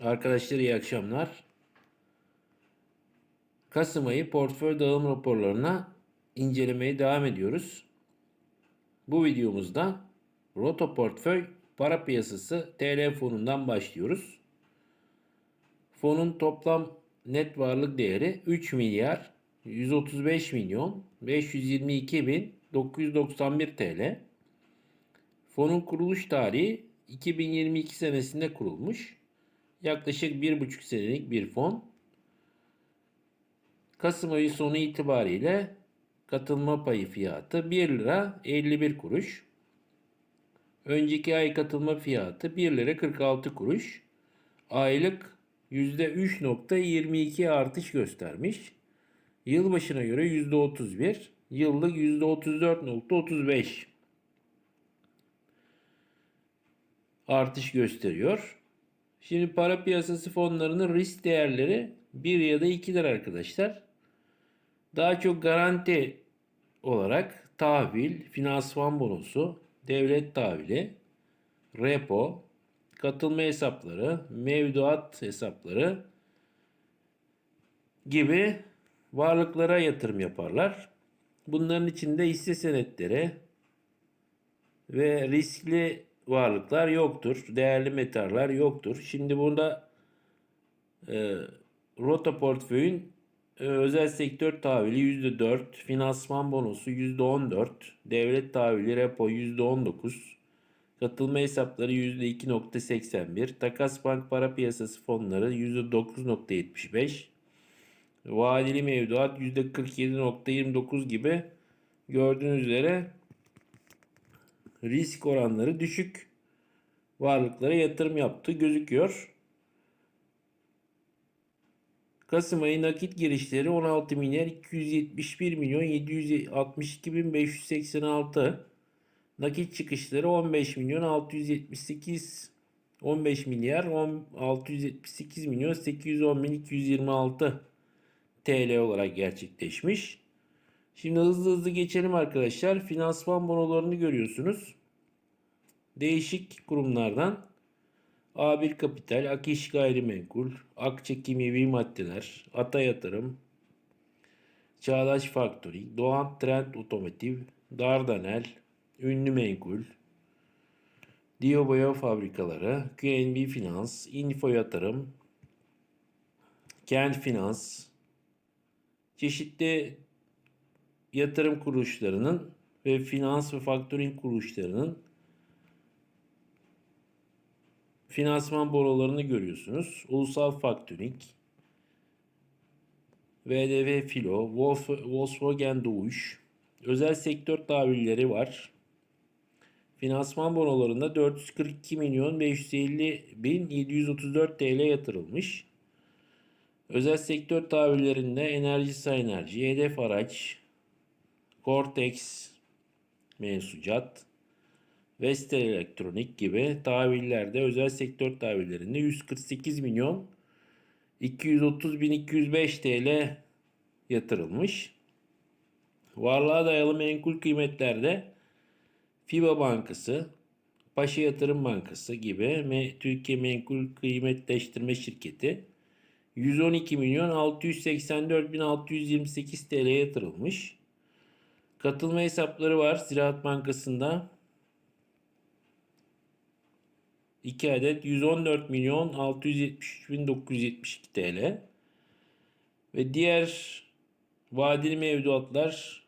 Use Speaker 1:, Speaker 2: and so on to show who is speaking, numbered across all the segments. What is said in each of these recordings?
Speaker 1: Arkadaşlar iyi akşamlar. Kasım ayı portföy dağılım raporlarına incelemeye devam ediyoruz. Bu videomuzda Roto Portföy para piyasası TL fonundan başlıyoruz. Fonun toplam net varlık değeri 3 milyar 135 milyon 522 bin 991 TL. Fonun kuruluş tarihi 2022 senesinde kurulmuş. Yaklaşık 1,5 senelik bir fon. Kasım ayı sonu itibariyle katılma payı fiyatı 1 lira 51 kuruş. Önceki ay katılma fiyatı 1 lira 46 kuruş. Aylık %3.22 artış göstermiş. Yılbaşına göre %31, yıllık %34.35 artış gösteriyor. Şimdi para piyasası fonlarının risk değerleri 1 ya da 2'dir arkadaşlar. Daha çok garanti olarak tahvil, finansman bonosu, devlet tahvili, repo, katılma hesapları, mevduat hesapları gibi varlıklara yatırım yaparlar. Bunların içinde hisse senetleri ve riskli varlıklar yoktur. Değerli metaller yoktur. Şimdi burada e, Rota portföyün e, özel sektör tahvili %4, finansman bonosu %14, devlet tahvili repo %19, katılma hesapları %2.81, takas bank para piyasası fonları %9.75, vadeli mevduat %47.29 gibi gördüğünüz üzere risk oranları düşük varlıklara yatırım yaptığı gözüküyor. Kasım ayı nakit girişleri 16 milyar 271 milyon 762 bin 586. Nakit çıkışları 15 milyon 678 15 milyar 10, 678 milyon 810 bin 226 TL olarak gerçekleşmiş. Şimdi hızlı hızlı geçelim arkadaşlar. Finansman bonolarını görüyorsunuz. Değişik kurumlardan A1 Kapital, Akiş Gayrimenkul, Akçe Kimyevi Maddeler, Ata Yatırım, Çağdaş Factory, Doğan Trend Otomotiv, Dardanel, Ünlü Menkul, Dio Boya Fabrikaları, QNB Finans, Info Yatırım, Kent Finans, çeşitli yatırım kuruluşlarının ve finans ve faktörink kuruluşlarının finansman bonolarını görüyorsunuz. Ulusal Faktörink, VDV Filo, Volkswagen Doğuş, özel sektör tahvilleri var. Finansman bonolarında 442 milyon 550 bin 734 TL yatırılmış. Özel sektör tahvillerinde Enerjisa Enerji, Hedef Araç, Cortex mensucat, Vestel Elektronik gibi tahvillerde özel sektör tahvillerinde 148 milyon 230 bin 205 TL yatırılmış. Varlığa dayalı menkul kıymetlerde FIBA Bankası, Paşa Yatırım Bankası gibi Türkiye Menkul Kıymetleştirme Şirketi 112 milyon 684 bin 628 TL yatırılmış. Katılma hesapları var Ziraat Bankası'nda. 2 adet 114 milyon 673 bin 972 TL. Ve diğer vadeli mevduatlar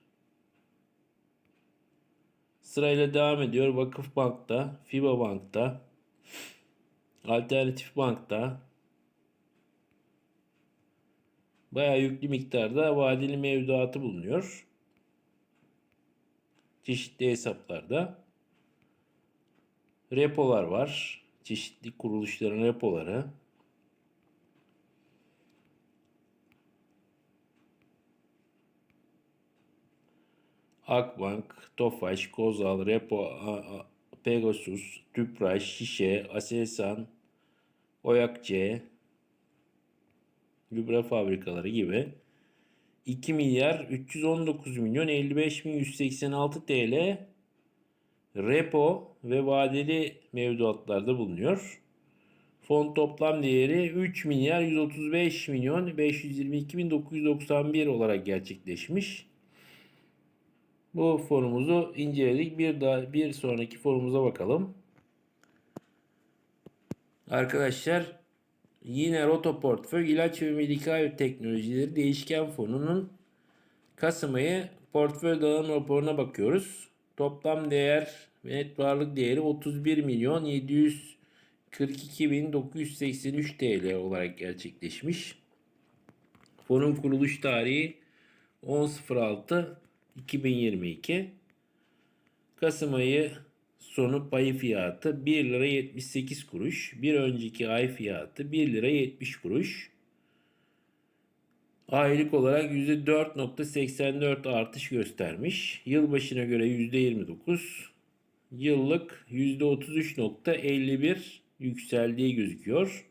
Speaker 1: sırayla devam ediyor. Vakıf Bank'ta, FIBA Bank'ta, Alternatif Bank'ta bayağı yüklü miktarda vadeli mevduatı bulunuyor çeşitli hesaplarda repolar var. Çeşitli kuruluşların repoları. Akbank, Tofaş, Kozal, Repo, Pegasus, Tüpraş, Şişe, Aselsan, Oyakçe, gübre fabrikaları gibi 2 milyar 319 milyon 55 bin 186 TL repo ve vadeli mevduatlarda bulunuyor. Fon toplam değeri 3 milyar 135 milyon 522 bin 991 olarak gerçekleşmiş. Bu fonumuzu inceledik. Bir daha bir sonraki fonumuza bakalım. Arkadaşlar yine Roto Portföy ilaç ve medikal teknolojileri değişken fonunun Kasım ayı portföy dağılım raporuna bakıyoruz. Toplam değer ve net varlık değeri 31 milyon 742 bin 983 TL olarak gerçekleşmiş. Fonun kuruluş tarihi 10.06 2022. Kasım ayı sonu payı fiyatı 1 lira 78 kuruş. Bir önceki ay fiyatı 1 lira 70 kuruş. Aylık olarak %4.84 artış göstermiş. Yılbaşına göre %29, yıllık %33.51 yükseldiği gözüküyor.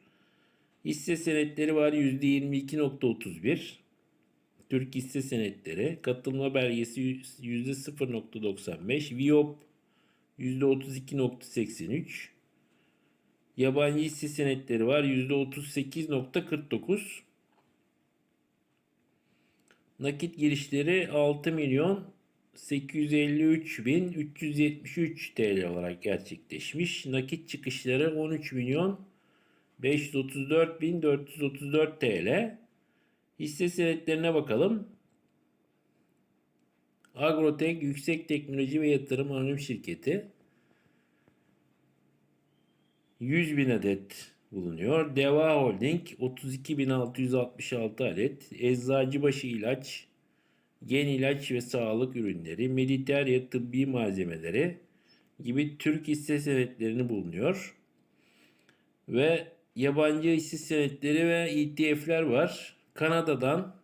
Speaker 1: Hisse senetleri var %22.31. Türk hisse senetleri, katılma belgesi %0.95, Viop %32.83. Yabancı hisse senetleri var %38.49. Nakit girişleri 6 milyon 853 bin 373 TL olarak gerçekleşmiş. Nakit çıkışları 13 milyon 534 bin 434 TL. Hisse senetlerine bakalım. Agrotek Yüksek Teknoloji ve Yatırım Anonim Şirketi 100 bin adet bulunuyor. Deva Holding 32.666 adet. Eczacıbaşı İlaç, Gen İlaç ve Sağlık Ürünleri, Mediterya Tıbbi Malzemeleri gibi Türk hisse senetlerini bulunuyor. Ve yabancı hisse senetleri ve ETF'ler var. Kanada'dan,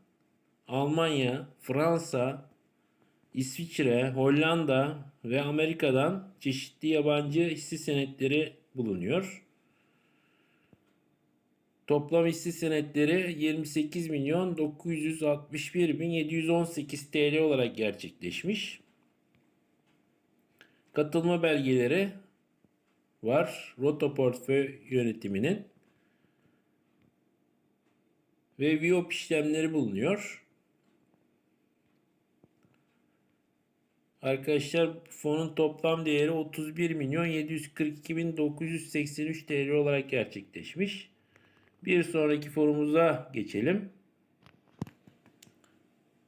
Speaker 1: Almanya, Fransa, İsviçre, Hollanda ve Amerika'dan çeşitli yabancı hisse senetleri bulunuyor. Toplam hisse senetleri 28 milyon 961 bin 718 TL olarak gerçekleşmiş. Katılma belgeleri var. Roto Portföy yönetiminin ve VIOP işlemleri bulunuyor. Arkadaşlar fonun toplam değeri 31 milyon 742 bin 983 TL olarak gerçekleşmiş. Bir sonraki forumuza geçelim.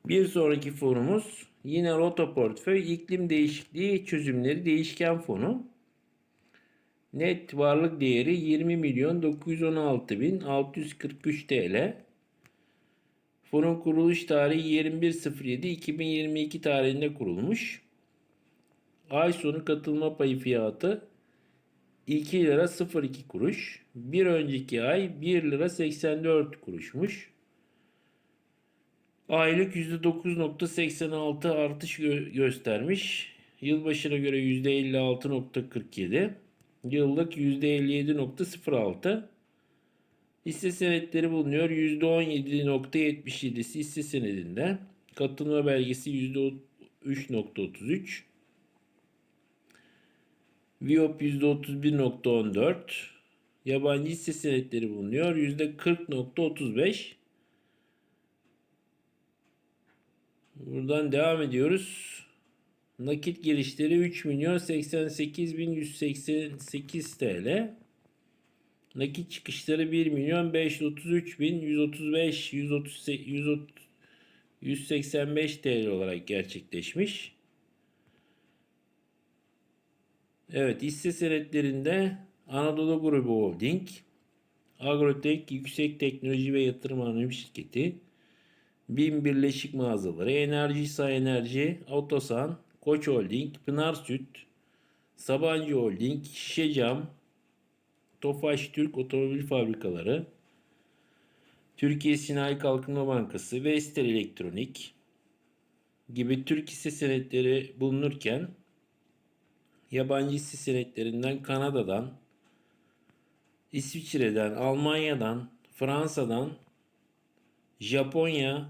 Speaker 1: Bir sonraki forumuz yine Roto Portföy iklim değişikliği çözümleri değişken fonu. Net varlık değeri 20 milyon 916 bin 643 TL. Fonun kuruluş tarihi 21.07.2022 tarihinde kurulmuş. Ay sonu katılma payı fiyatı 2 lira 02 kuruş. Bir önceki ay 1 lira 84 kuruşmuş. Aylık %9.86 artış gö- göstermiş. Yılbaşına göre %56.47. Yıllık %57.06. Hisse senetleri bulunuyor. %17.77'si hisse senedinde. Katılma belgesi %3.33. Viop %31.14. Yabancı hisse senetleri bulunuyor. %40.35. Buradan devam ediyoruz. Nakit girişleri 3 milyon 88 bin 188 TL. Nakit çıkışları 1 milyon 533 bin 135 130, 185 TL olarak gerçekleşmiş. Evet hisse senetlerinde Anadolu Grubu Holding, Agrotek Yüksek Teknoloji ve Yatırım Anonim Şirketi, BİM Birleşik Mağazaları, Enerjisa Enerji, Otosan, Koç Holding, Pınar Süt, Sabancı Holding, Şişecam, Tofaş Türk Otomobil Fabrikaları, Türkiye Sinayi Kalkınma Bankası, Vestel Elektronik gibi Türk hisse senetleri bulunurken yabancı hisse senetlerinden Kanada'dan, İsviçre'den, Almanya'dan, Fransa'dan, Japonya,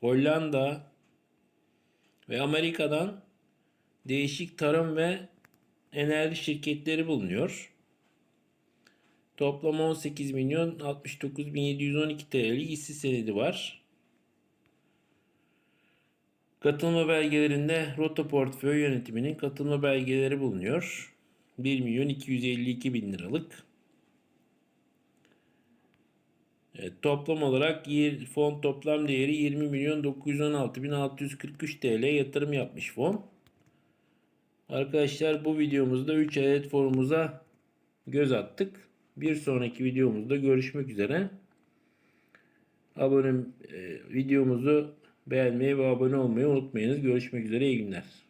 Speaker 1: Hollanda ve Amerika'dan değişik tarım ve enerji şirketleri bulunuyor. Toplam 18 milyon 69 bin 712 TL'lik hisse senedi var. Katılma belgelerinde Rota Portföy Yönetimi'nin katılma belgeleri bulunuyor. 1 milyon 252 bin liralık. Evet, toplam olarak fon toplam değeri 20 milyon 916 bin 643 TL yatırım yapmış fon. Arkadaşlar bu videomuzda 3 adet fonumuza göz attık. Bir sonraki videomuzda görüşmek üzere. Abone e, videomuzu beğenmeyi ve abone olmayı unutmayınız. Görüşmek üzere. iyi günler.